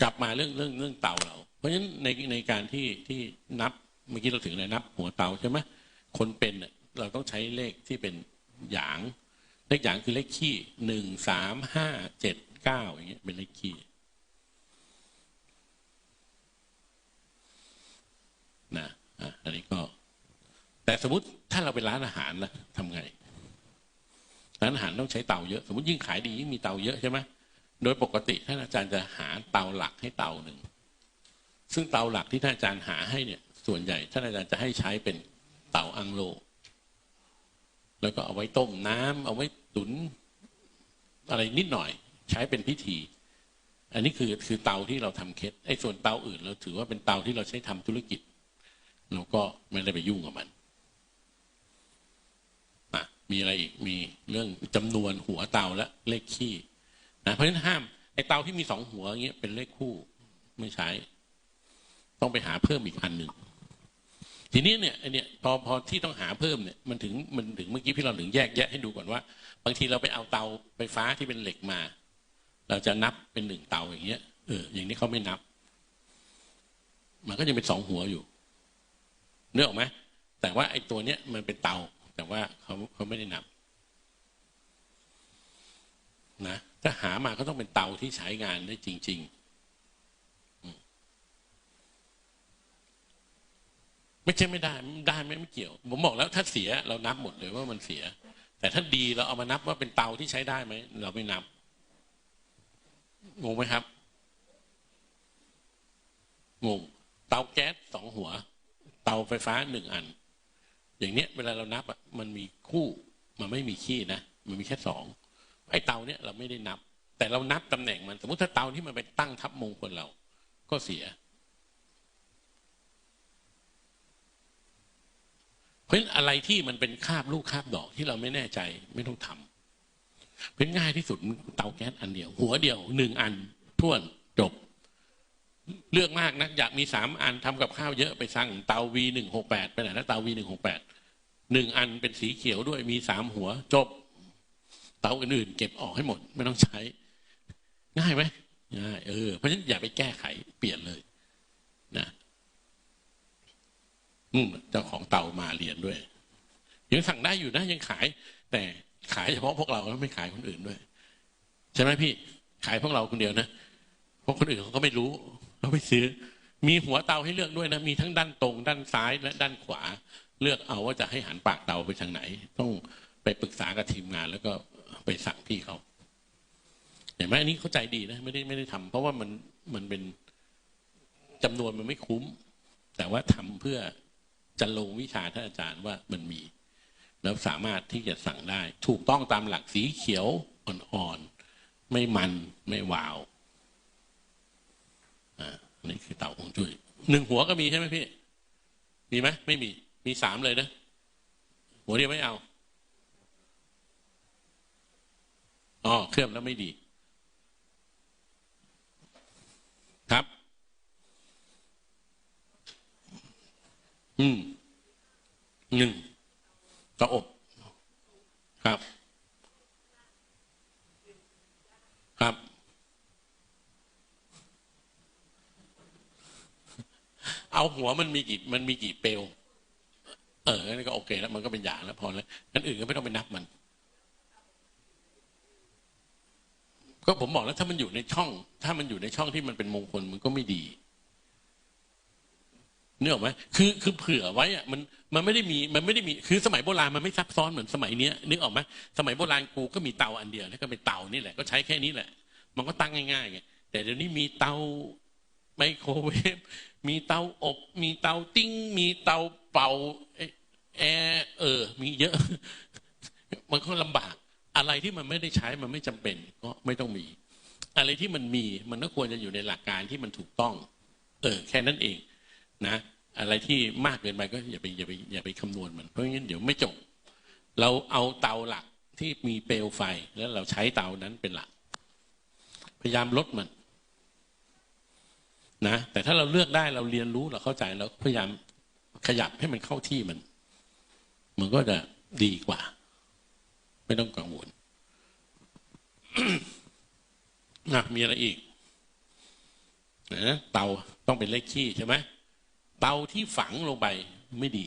กลับมาเรื่องเรื่องเรื่องเตาเรา เพราะฉะนั้นในในการที่ที่นับเมื่อกี้เราถึงอะไรนับ หัวเตาใช่ไหมคนเป็นเนี่ยเราต้องใช้เลขที่เป็นหยาง เลขหยางคือเลขขี้หนึ่งสามห้าเจ็ดเก้าอย่างเงี้ยเป็นเลขขี้นะอะอันนี้ก็ แต่สมมติถ้าเราเป็นร้านอาหารนะทำไงร้านอาหารต้องใช้เตาเยอะ สมมติยิ่งขายดียิ่งมีเตาเยอะใช่ไหม โดยปกติท่านอาจารย์จะหาเตาหลักให้เตาหนึ่ง ซึ่งเตาหลักที่ท่านอาจารย์หาให้เนี่ย ส่วนใหญ่ท่านอาจารย์จะให้ใช้เป็นเตาอังโล แล้วก็เอาไว้ต้มน้ำเอาไว้ตุนอะไรนิดหน่อย ใช้เป็นพิธี อันนี้คือคือเตาที่เราทำเคสไอ้ส่วนเตาอื่นเราถือว่าเป็นเตาที่เราใช้ทำธุรกิจ เราก็ไม่ได้ไปยุ่งกับมันมีอะไรอีกมีเรื่องจำนวนหัวเตาและเลขขี้ นะเพราะฉะนั้นห้ามไอ้เตาที่มีสองหัวอย่างเงี้ยเป็นเลขคู่ไม่ใช้ ต้องไปหาเพิ่มอีกอันหนึ่งทีนี้เนี่ยไอเนี่ยพอพอที่ต้องหาเพิ่มเนี่ยมันถึงมันถึงเมื่อกี้พี่เราถึงแยกแยะให้ดูก่อนว่า บางทีเราไปเอาเตาไฟฟ้าที่เป็นเหล็กมา เราจะนับเป็นหนึ่งเตาอย่างเงี้ยเอออย่างนี้เขาไม่นับ มันก็ยังเป็นสองหัวอยู่เนื้อออกไหมแต่ว่าไอ้ตัวเนี้ยมันเป็นเตา แต่ว่าเขาเขาไม่ได้นับนะ ถ้าหามาก็ต้องเป็นเตาที่ใช้งานได้จริง ๆ ไม่ใช่ไม่ได้ได้ไม่ไม่เกี่ยว ผมบอกแล้วถ้าเสียเรานับหมดเลยว่ามันเสีย แต่ถ้าดีเราเอามานับว่าเป็นเตาที่ใช้ได้ไหมเราไม่นับงงไหมครับงงเตาแก๊สสองหัว เตาไฟฟ้าหนึ่งอัน อย่างเนี้ย เวลาเรานับอะมันมีคู่ มันไม่มีขี้นะ มันมีแค่สอง ไอ้เตาเนี่ยเราไม่ได้นับ แต่เรานับตำแหน่งมัน สมมติถ้าเตาที่มันไปตั้งทับมงคลเรา ก็เสีย เพราะฉะนั้นอะไรที่มันเป็นคาบลูกคาบดอกที่เราไม่แน่ใจไม่ต้องทำเป็นง่ายที่สุดเตาแก๊สอันเดียว หัวเดียวหนึ่งอันท่วนจบ เลือกมากนะอยากมีสามอันทำกับข้าวเยอะไปสั่งเตาวีหนึ่งหกแปดไปไหนแล้วเตาวีหนึ่งหกแปดหนึ่งอันเป็นสีเขียวด้วยมีสามหัวจบ เตาอื่นๆเก็บออกให้หมด ไม่ต้องใช้ ง่ายไหมง่ายเออเพราะฉะนั้นอย่าไปแก้ไขเปลี่ยนเลย นะอืมเจ้าของเตามาเรียนด้วยยังสั่งได้อยู่นะยังขาย แต่ขายเฉพาะพวกเราไม่ขายคนอื่นด้วย ใช่ไหมพี่ ขายพวกเราคนเดียวนะเพราะคนอื่นเขาก็ไม่รู้เขาไม่ซื้อ มีหัวเตาให้เลือกด้วยนะมีทั้งด้านตรง ด้านซ้ายและด้านขวา เลือกเอาว่าจะให้หันปากเตาไปทางไหน ต้องไปปรึกษากับทีมงาน แล้วก็ ไปสั่งพี่เขาเห็นไหมอันนี้เข้าใจดีนะ ไม่ได้ไม่ได้ทำเพราะว่ามันมันเป็นจำนวนมันไม่คุ้ม แต่ว่าทำเพื่อจะลงวิชาท่านอาจารย์ว่ามันมี แล้วสามารถที่จะสั่งได้ ถูกต้องตามหลักสีเขียวอ่อนๆไม่มันไม่วาวอ่านี่คือเต่าของจุ้ยหนึ่งหัวก็มีใช่ไหมพี่ มีไหมไม่มี มีสามเลยนะ หัวเดียวไม่เอา อ๋อเคลือบแล้วไม่ดี ครับ อืมหนึ่งต่ออบ ครับ ครับ เอาหัวมันมีกี่มันมีกี่เปลวเออนั่นก็โอเคแล้ว มันก็เป็นอย่างแล้วพอแล้วอันอื่นก็ไม่ต้องไปนับมัน ก็ผมบอกแล้วถ้ามันอยู่ในช่อง ถ้ามันอยู่ในช่องที่มันเป็นมงคลมันก็ไม่ดีเนื้ออกไหมคือคือเผื่อไว้อะมันมันไม่ได้มีมันไม่ได้มีคือสมัยโบราณมันไม่ซับซ้อนเหมือนสมัยเนี้ยนึกออกไหมสมัยโบราณกูก็มีเตาอันเดียวแล้วก็เป็นเตานี่แหละก็ใช้แค่นี้แหละ มันก็ตั้งง่ายๆไงแต่เดี๋ยวนี้มีเตาไมโครเวฟมีเตาอบ มีเตาติ้ง มีเตาเป่าแอร์เออ มีเยอะ มันก็ลำบาก อะไรที่มันไม่ได้ใช้มันไม่จำเป็นก็ไม่ต้องมี อะไรที่มันมีมันก็ควรจะอยู่ในหลักการที่มันถูกต้อง เออแค่นั้นเองนะ อะไรที่มากเกินไปก็อย่าไปอย่าไปอย่าไปคำนวณมันเพราะงั้นเดี๋ยวไม่จบ เราเอาเตาหลักที่มีเปลวไฟแล้วเราใช้เตานั้นเป็นหลัก พยายามลดมันนะแต่ถ้าเราเลือกได้เราเรียนรู้เราเข้าใจเราพยายามขยับให้มันเข้าที่มัน มันก็จะดีกว่า ไม่ต้องกังวลนะมีอะไรอีกนะเตาต้องเป็นเลขขี้ใช่ไหมเตาที่ฝังลงไปไม่ดี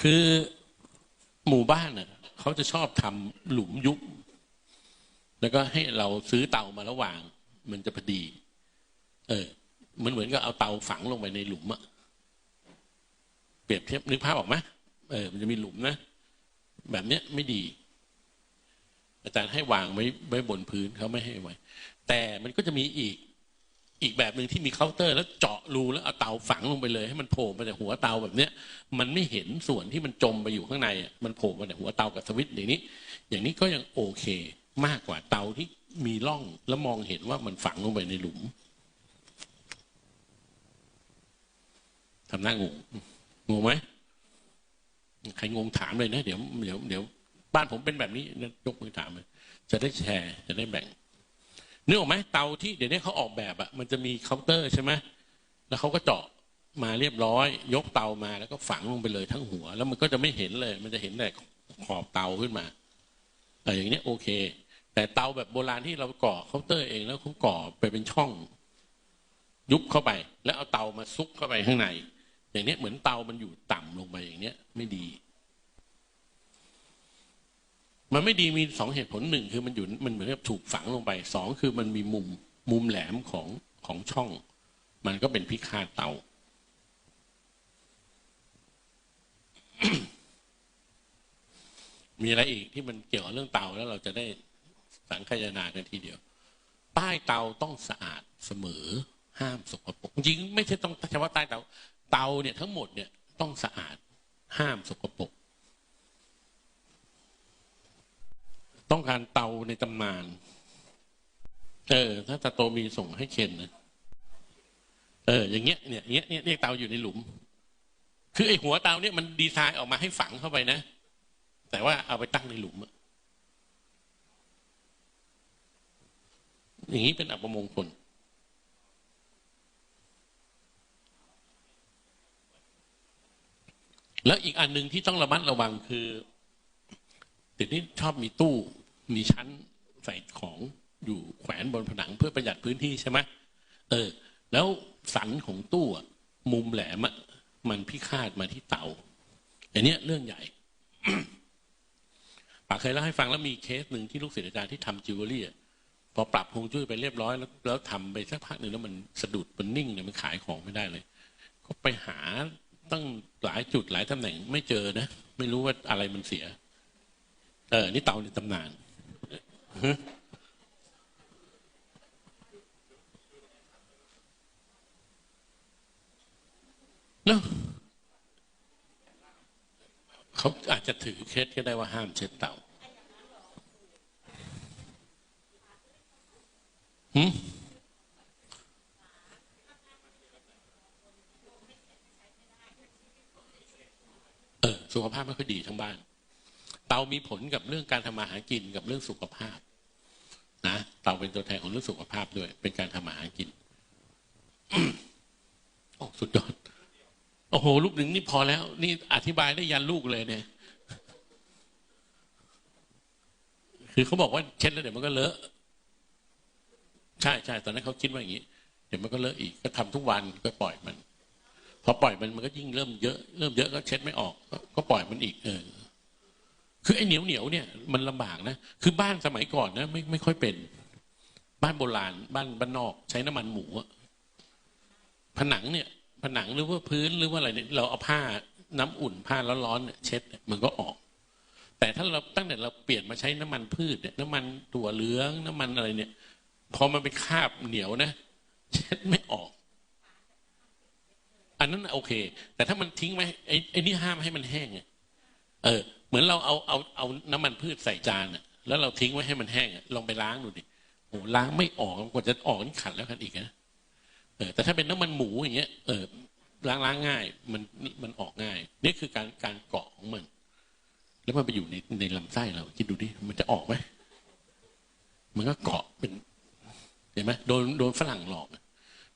คือหมู่บ้านเน่ะเขาจะชอบทำหลุมยุบแล้วก็ให้เราซื้อเตามาระหว่าง มันจะพอดี เออมือนเหมือนกับเอาเตาฝังลงไปในหลุมอะเปรียบเทียบนึกภาพออกไหมเออ มันจะมีหลุมนะ แบบเนี้ยไม่ดี อาจารย์ให้วางไว้ไว้บนพื้นเขาไม่ให้ไว้ แต่มันก็จะมีอีกอีกแบบหนึ่งที่มีเคาน์เตอร์ แล้วเจาะรูแล้วเอาเตาฝังลงไปเลย ให้มันโผล่มาจากหัวเตาแบบเนี้ย มันไม่เห็นส่วนที่มันจมไปอยู่ข้างในมันโผล่มาจากหัวเตากับสวิตช์อย่างนี้ อย่างนี้ก็ยังโอเค มากกว่าเตาที่มีร่องแล้วมองเห็นว่ามันฝังลงไปในหลุมทำหน้างงงงไหม ใครงงถามเลยนะเดี๋ยวเดี๋ยวเดี๋ยวบ้านผมเป็นแบบนี้ยกมือถามเลยจะได้แชร์จะได้แบ่งนึกออกไหมเตาที่เดี๋ยวนี้เขาออกแบบอะมันจะมีเคาน์เตอร์ใช่ไหมแล้วเขาก็เจาะมาเรียบร้อย ยกเตามาแล้วก็ฝังลงไปเลยทั้งหัว แล้วมันก็จะไม่เห็นเลย มันจะเห็นแต่ขอบเตาขึ้นมาเอออย่างนี้โอเค แต่เตาแบบโบราณที่เราก่อเคาน์เตอร์เองแล้วเขาก่อไปเป็นช่อง ยุบเข้าไป แล้วเอาเตามาซุกเข้าไปข้างใน อย่างนี้เหมือนเตามันอยู่ต่ำลงไปอย่างเนี้ย ไม่ดี มันไม่ดีมีสองเหตุผลหนึ่งคือมันอยู่มันเหมือนกับถูกฝังลงไปสองคือมันมีมุมมุมแหลมของของช่อง มันก็เป็นพิฆาตเตามีอะไรอีกที่มันเกี่ยวกับเรื่องเตาแล้วเราจะได้สังคายนากันทีเดียว ใต้เตาต้องสะอาดเสมอห้ามสกปรกจริงไม่ใช่ต้องเฉพาะใต้เตา เตาเนี่ยทั้งหมดเนี่ยต้องสะอาดห้ามสกปรกต้องการเตาในตำนาน เออ ถ้าตาโตมีส่งให้เคนนะเออ อย่างเงี้ยเนี่ยเงี้ยเนี่ยเรียกเตาอยู่ในหลุม คือไอหัวเตาเนี่ยมันดีไซน์ออกมาให้ฝังเข้าไปนะ แต่ว่าเอาไปตั้งในหลุมอะอย่างนี้เป็นอัปมงคล แล้วอีกอันหนึ่งที่ต้องระมัดระวังคือเดี๋ยวนี้ชอบมีตู้มีชั้นใส่ของอยู่แขวนบนผนังเพื่อประหยัดพื้นที่ใช่ไหมเออ แล้วสันของตู้มุมแหลมมันพิฆาตมาที่เตาอย่างนี้เรื่องใหญ่ปาเคยเล่าให้ฟังแล้วมีเคสหนึ่งที่ลูกศิษย์อาจารย์ที่ทำจิวเวลรี่พอปรับพงจุ้ยไปเรียบร้อย แล้วแล้วทำไปสักพักหนึ่งแล้วมันสะดุดมันนิ่งเนี่ยมันขายของไม่ได้เลย ก็ไปหา ตั้งหลายจุดหลายตำแหน่งไม่เจอนะ ไม่รู้ว่าอะไรมันเสีย เออ นี่เต่าในตำนานเนาะเขาอาจจะถือเคสก็ได้ว่าห้ามเช็ดเต่าหืมเออ สุขภาพไม่ค่อยดีทั้งบ้าน เตามีผลกับเรื่องการทำมาหากินกับเรื่องสุขภาพนะเตาเป็นตัวแทนของเรื่องสุขภาพด้วย เป็นการทำมาหากินโอ้สุดยอดโอ้โหลูกหนึ่งนี่พอแล้ว นี่อธิบายได้ยันลูกเลยเนี่ย คือเขาบอกว่าเช็ดแล้วเดี๋ยวมันก็เลอะใช่ใช่ตอนนั้นเขาคิดว่าอย่างนี้ เดี๋ยวมันก็เลอะอีก ก็ทำทุกวันก็ปล่อยมัน พอปล่อยมันมันก็ยิ่งเริ่มเยอะเริ่มเยอะก็เช็ดไม่ออก ก็ปล่อยมันอีก เออ คือไอ้เหนียวเหนียวเนี่ยมันลำบากนะคือบ้านสมัยก่อนนะไม่ไม่ค่อยเป็น บ้านโบราณ บ้านบ้านนอก ใช้น้ำมันหมูผนังเนี่ย ผนังหรือว่าพื้นหรือว่าอะไรเนี่ยเราเอาผ้าน้ำอุ่นผ้าร้อนๆเนี่ยเช็ดมันก็ออก แต่ถ้าเราตั้งแต่เราเปลี่ยนมาใช้น้ำมันพืชเนี่ย น้ำมันตัวเหลืองน้ำมันอะไรเนี่ย พอมันเป็นคาบเหนียวนะเช็ดไม่ นนั้นโอเค แต่ถ้ามันทิ้งไว้ไอ้ไอ้นี่ห้ามให้มันแห้งไงเออ เหมือนเราเอาเอาเอาน้ำมันพืชใส่จานอะแล้วเราทิ้งไว้ให้มันแห้งอะลองไปล้างดูดิโอ้ล้างไม่ออกกว่าจะออกนี่ขัดแล้วขัดอีกนะเออแต่ถ้าเป็นน้ำมันหมูอย่างเงี้ยเออล้างล้างง่าย มันมันออกง่าย นี่คือการการเกาะของมัน แล้วมันไปอยู่ในในลำไส้เราคิดดูดิมันจะออกไหมมันก็เกาะเป็นเห็นไหมโดนโดนฝรั่งหลอก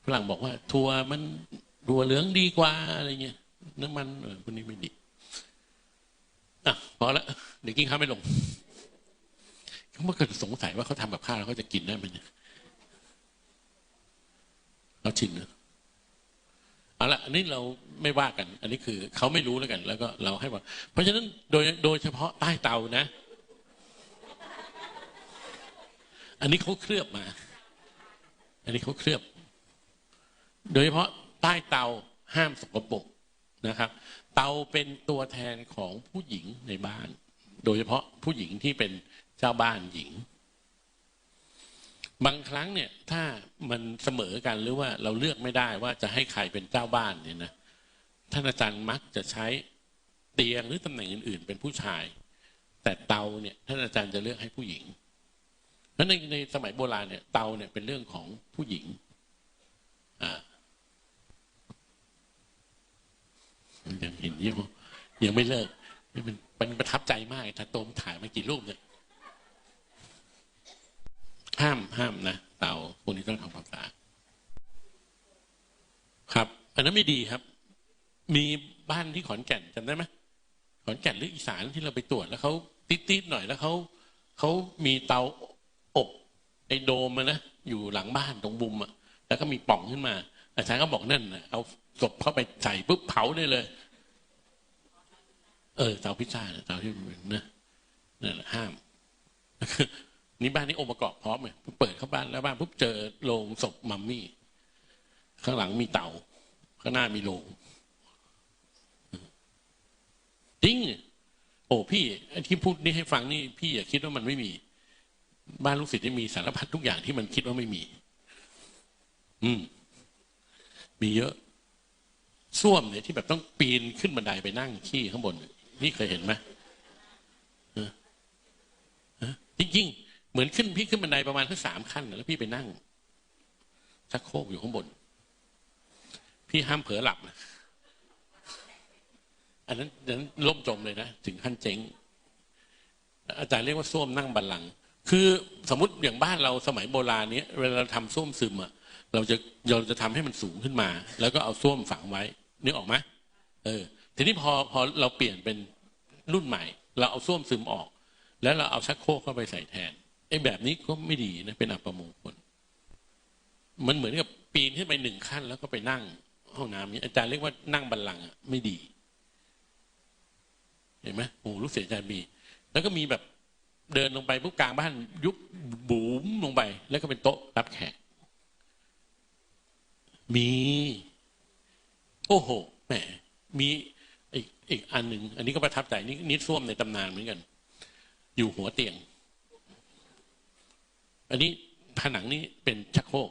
ฝรั่งบอกว่า ทัวมัน ทัวเหลืองดีกว่าอะไรเงี้ยน้ำมันออพวกนี้ไม่ดีอะพอละเดี๋ยวกินข้าวไม่ลงเขาเมื่อกี้สงสัยว่าเขาทำแบบข้าวแล้วเขาจะกินได้ไหมเนี่ยเราชินนะเอาละอันนี้เราไม่ว่ากัน อันนี้คือเขาไม่รู้แล้วกัน แล้วก็เราให้ว่า เพราะฉะนั้นโดยโดยเฉพาะใต้เตานะ อันนี้เขาเคลือบมา อันนี้เขาเคลือบ โดยเฉพาะ ใต้เตาห้ามสกปรกนะครับ เตาเป็นตัวแทนของผู้หญิงในบ้าน โดยเฉพาะผู้หญิงที่เป็นเจ้าบ้านหญิง บางครั้งเนี่ยถ้ามันเสมอกันหรือว่าเราเลือกไม่ได้ว่าจะให้ใครเป็นเจ้าบ้านเนี่ยนะท่านอาจารย์มักจะใช้เตียงหรือตำแหน่งอื่น ๆ เป็นผู้ชาย แต่เตาเนี่ยท่านอาจารย์จะเลือกให้ผู้หญิงเพราะในในสมัยโบราณเนี่ยเตาเนี่ยเป็นเรื่องของผู้หญิงอ่ายัง เห็นยังยังไม่เลิกนี่มันมันประทับใจมากถ้าโตมถ่ายมากี่รูปเนี่ยห้ามห้ามนะเตาพวกนี้ต้องทำความสะอาดครับ อันนั้นไม่ดีครับ มีบ้านที่ขอนแก่นจำได้ไหมขอนแก่นหรืออีสานที่เราไปตรวจแล้วเขาติดๆหน่อยแล้วเขาเขามีเตาอบไอโดมนะอยู่หลังบ้านตรงบุมอะแล้วก็มีป่องขึ้นมาอาจารย์ก็บอกนั่นนะเอาศพเข้าไปใส่ปุ๊บเผาได้เลย เออเตาพิซซ่าเตาที่นะนั่นแหละห้ามนี่บ้านนี้องค์ประกอบพร้อมเลยเปิดเข้าบ้านแล้วบ้านปุ๊บเจอโลงศพมัมมี่ ข้างหลังมีเตาข้างหน้ามีโลงจริงโอ้พี่ที่พูดนี่ให้ฟังนี่พี่อย่าคิดว่ามันไม่มี บ้านลูกศิษย์ที่มีสารพัดทุกอย่างที่มันคิดว่าไม่มี อืม มีเยอะ ส้วมเนี่ยที่แบบต้องปีนขึ้นบันไดไปนั่งขี้ข้างบนนี่ นี่เคยเห็นไหมจริงๆเหมือนขึ้นพี่ขึ้นบันไดประมาณทั้งสามขั้น แล้วพี่ไปนั่งชักโครกอยู่ข้างบน พี่ห้ามเผลอหลับนะอันนั้นนั้นล่มจมเลยนะ ถึงขั้นเจ๊ง อาจารย์เรียกว่าส้วมนั่งบัลลัง คือสมมติอย่างบ้านเราสมัยโบราณนี้เวลาเราทำส้วมซึมอะเราจะเราจะทำให้มันสูงขึ้นมา แล้วก็เอาส้วมฝังไว้นึกออกไหมเออ ทีนี้พอพอเราเปลี่ยนเป็น รุ่นใหม่ เราเอาส้วมซึมออก แล้วเราเอาชักโครกเข้าไปใส่แทนไอ้แบบนี้ก็ไม่ดีนะเป็นอัปมงคลมันเหมือนกับปีนขึ้นไปหนึ่งขั้น แล้วก็ไปนั่งห้องน้ำนี้อาจารย์เรียกว่านั่งบัลลังก์อะไม่ดี เห็นไหมโอ้รู้เสียใจมี แล้วก็มีแบบเดินลงไปปุ๊บกลางบ้านยุบบุ๋มลงไป แล้วก็เป็นโต๊ะรับแขกมี โอ้โหแหมมี อีกอีกอันหนึ่งอันนี้ก็ประทับใจนี่นิดส้วมในตำนานเหมือนกัน อยู่หัวเตียง อันนี้ผนังนี้เป็นชักโครก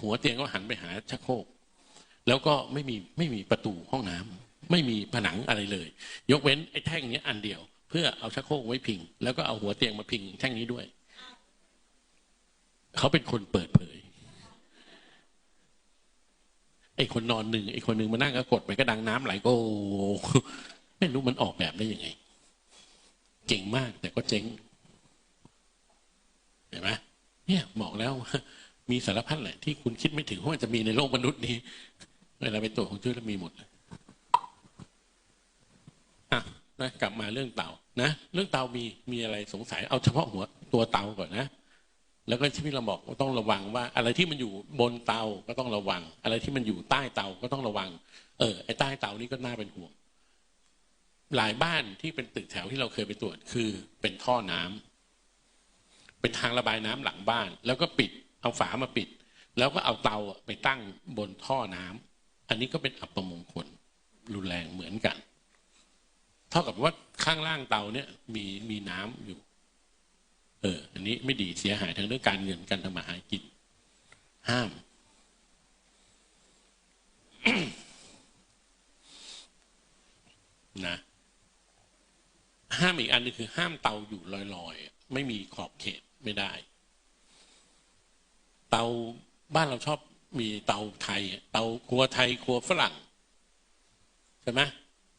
หัวเตียงก็หันไปหาชักโครกแล้วก็ไม่มีไม่มีประตูห้องน้ำไม่มีผนังอะไรเลย ยกเว้นไอ้แท่งนี้อันเดียว เพื่อเอาชักโครกไว้พิง แล้วก็เอาหัวเตียงมาพิง แท่งนี้ด้วย เขาเป็นคนเปิดเผย ไอ้คนนอนหนึ่งไอ้คนหนึ่งมานั่งก็กดไปก็ดังน้ำไหลก็ไม่รู้มันออกแบบได้ยังไง เก่งมากแต่ก็เจ๊งเห็นไหมเนี่ยบอกแล้วมีสารพัดแหละที่คุณคิดไม่ถึงว่าจะมีในโลกมนุษย์นี้เวลาไปตรวจของชื่อแล้วมีหมดเลยอะนะกลับมาเรื่องเตานะเรื่องเตามีมีอะไรสงสัยเอาเฉพาะหัวตัวเตาก่อนนะ แล้วก็ที่พี่เราบอกว่าต้องระวังว่า อะไรที่มันอยู่บนเตาก็ต้องระวัง อะไรที่มันอยู่ใต้เตาก็ต้องระวัง เออไอ้ใต้เตานี่ก็น่าเป็นห่วง หลายบ้านที่เป็นตึกแถวที่เราเคยไปตรวจคือเป็นท่อน้ำเป็นทางระบายน้ำหลังบ้าน แล้วก็ปิดเอาฝามาปิด แล้วก็เอาเตาไปตั้งบนท่อน้ำอันนี้ก็เป็นอัปมงคลรุนแรงเหมือนกัน เท่ากับว่าข้างล่างเตาเนี่ยมีมีน้ำอยู่ เออ อันนี้ไม่ดีเสียหายทางเรื่องการเงินการทำมาหากิน ห้าม นะ ห้ามอีกอันนึงคือ ห้ามเตาอยู่ลอยๆ ไม่มีขอบเขตไม่ได้ เตาบ้านเราชอบมีเตาไทย เตาครัวไทย ครัวฝรั่ง ใช่ไหม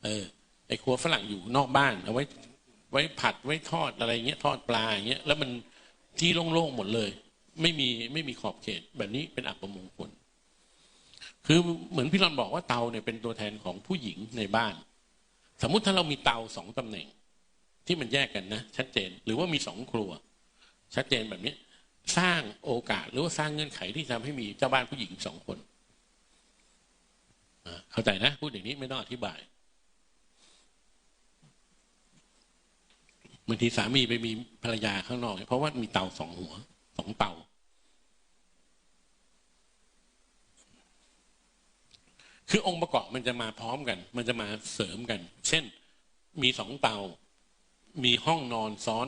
เออไอครัวฝรั่งอยู่นอกบ้านเอาไว้ ไว้ผัดไว้ทอดอะไรเงี้ยทอดปลาอย่างเงี้ยแล้วมันที่โล่งๆหมดเลย ไม่มีไม่มีขอบเขต แบบนี้เป็นอัปมงคลคือเหมือนพี่รอนบอกว่าเตาเนี่ยเป็นตัวแทนของผู้หญิงในบ้าน สมมุติถ้าเรามีเตาสองตำแหน่ง ที่มันแยกกันนะชัดเจนหรือว่ามีสองครัว ชัดเจนแบบนี้ สร้างโอกาสหรือว่าสร้างเงื่อนไขที่ทำให้มีเจ้าบ้านผู้หญิงสองคนเข้าใจนะ พูดอย่างนี้ไม่ต้องอธิบาย บางทีสามีไปมีภรรยาข้างนอก เพราะว่ามีเตาสองหัวสองเตาคือองค์ประกอบมันจะมาพร้อมกัน มันจะมาเสริมกัน เช่น มีสองเตา มีห้องนอนซ้อน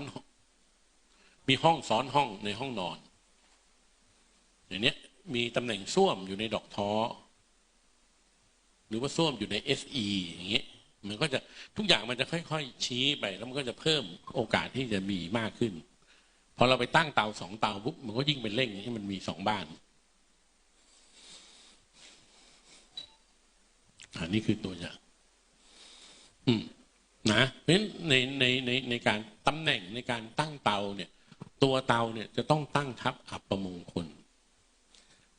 มีห้องซ้อนห้องในห้องนอน อย่างเนี้ย มีตำแหน่งส้วมอยู่ในดอกท้อหรือว่าส้วมอยู่ใน SE อย่างเงี้ย มันก็จะทุกอย่างมันจะค่อย ๆ ชี้ไป แล้วมันก็จะเพิ่มโอกาสที่จะมีมากขึ้นพอเราไปตั้งเตาสองเตาปุ๊บมันก็ยิ่งเป็นเร่งให้มันมีสองบ้านอันนี้คือตัวอย่างอืมนะเพราะฉะนั้นในในในในการตำแหน่งในการตั้งเตาเนี่ย ตัวเตาเนี่ยจะต้องตั้งทับอัปมงคล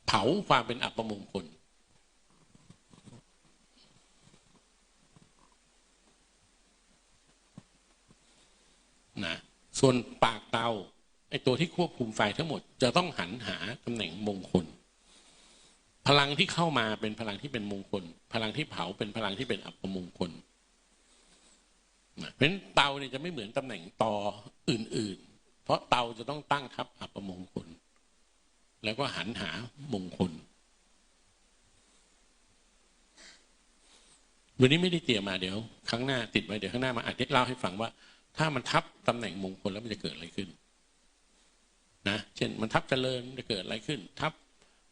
เผาความเป็นอัปมงคล นะ ส่วนปากเตาไอตัวที่ควบคุมไฟทั้งหมด จะต้องหันหาตำแหน่งมงคล พลังที่เข้ามาเป็นพลังที่เป็นมงคล พลังที่เผาเป็นพลังที่เป็นอัปมงคลนะเพราะฉะนั้นเตาเนี่ยจะไม่เหมือนตำแหน่งตออื่น ๆ เพราะเตาจะต้องตั้งทับอัปมงคล แล้วก็หันหามงคล วันนี้ไม่ได้เตรียมมาเดี๋ยว ครั้งหน้าติดไว้เดี๋ยวข้างหน้ามาอาจจะเล่าให้ฟังว่า ถ้ามันทับตำแหน่งมงคลแล้วมันจะเกิดอะไรขึ้น นะเช่นมันทับเจริญจะเกิดอะไรขึ้น ทับ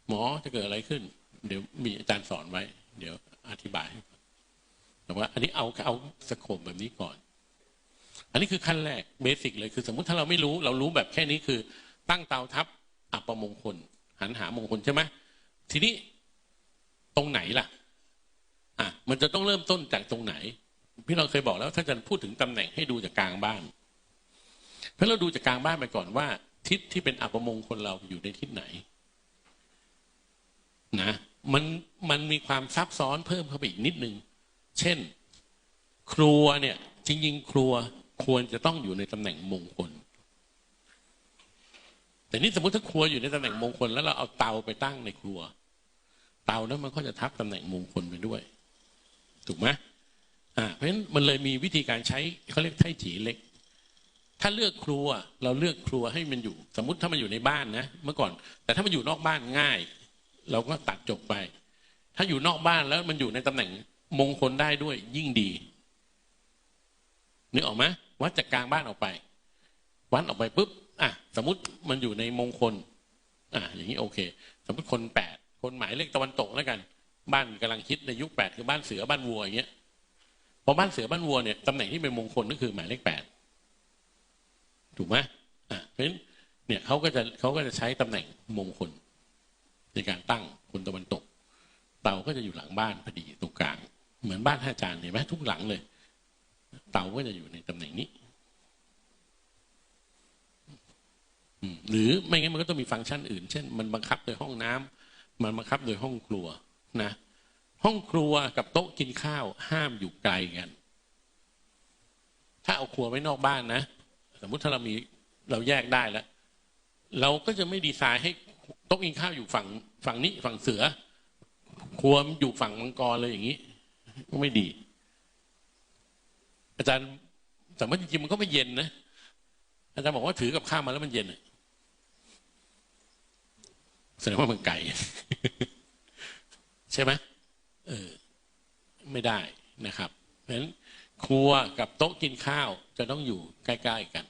หมอจะเกิดอะไรขึ้น เดี๋ยวมีอาจารย์สอนไว้ เดี๋ยวอธิบายให้แต่ว่า อันนี้เอาเอาสโคปแบบนี้ก่อน อันนี้คือขั้นแรกเบสิกเลยคือ สมมุติถ้าเราไม่รู้ เรารู้แบบแค่นี้คือ ตั้งเตาทับอัปมงคล หันหามงคลใช่ไหมทีนี้ตรงไหนล่ะอะมันจะต้องเริ่มต้นจากตรงไหน พี่เราเคยบอกแล้วถ้าจะพูดถึงตำแหน่งให้ดูจากกลางบ้าน เพราะเราดูจากกลางบ้านไปก่อนว่า ทิศที่เป็นอัปมงคลเราอยู่ในทิศไหน นะมันมันมีความซับซ้อนเพิ่มเข้าไปอีกนิดนึง เช่น ครัวเนี่ย จริงๆ ครัวควรจะต้องอยู่ในตำแหน่งมงคล แต่นี่สมมติถ้าครัวอยู่ในตำแหน่งมงคล แล้วเราเอาเตาไปตั้งในครัว เตานั้นมันก็จะทับตำแหน่งมงคลไปด้วย ถูกไหม เพราะฉะนั้นมันเลยมีวิธีการใช้เขาเรียกไถ่ถีเล็ก ถ้าเลือกครัวเราเลือกครัวให้มันอยู่ สมมติถ้ามันอยู่ในบ้านนะเมื่อก่อน แต่ถ้ามันอยู่นอกบ้านง่าย เราก็ตัดจบไป ถ้าอยู่นอกบ้านแล้วมันอยู่ในตำแหน่งมงคลได้ด้วยยิ่งดีนึกออกไหมวัดจากกลางบ้านออกไป วัดออกไปปุ๊บอะสมมติมันอยู่ในมงคลอะอย่างนี้โอเค สมมติคนแปดคนหมายเลขตะวันตกแล้วกัน บ้านกำลังคิดในยุคแปดคือบ้านเสือบ้านวัวอย่างเงี้ย พอบ้านเสือบ้านวัวเนี่ยตำแหน่งที่เป็นมงคลก็คือหมายเลขแปดถูกไหมอะเพราะฉะนั้นเนี่ยเขาก็จะเขาก็จะใช้ตำแหน่งมงคล ในการตั้งคนตะวันตก เตาก็จะอยู่หลังบ้านพอดีตรงกลาง เหมือนบ้านท่าอาจารย์เห็นไหมทุกหลังเลย เตาก็จะอยู่ในตำแหน่งนี้หรือไม่งั้นมันก็ต้องมีฟังก์ชันอื่น เช่น มันบังคับโดยห้องน้ำมันบังคับโดยห้องครัวนะ ห้องครัวกับโต๊ะกินข้าว ห้ามอยู่ไกลกัน ถ้าเอาครัวไว้นอกบ้านนะ สมมติถ้าเรามีเราแยกได้แล้ว เราก็จะไม่ดีไซน์ให้โต๊ะกินข้าวอยู่ฝั่งฝั่งนี้ฝั่งเสือ ครัวอยู่ฝั่งมังกรเลยอย่างนี้ก็ไม่ดี อาจารย์แต่ว่าจริงๆมันก็ไม่เย็นนะ อาจารย์บอกว่าถือกับข้าวมาแล้วมันเย็นแสดงว่ามันไก่ใช่ไหม เออไม่ได้นะครับเพราะฉะนั้นครัวกับโต๊ะกินข้าวจะต้องอยู่ใกล้ ๆ กัน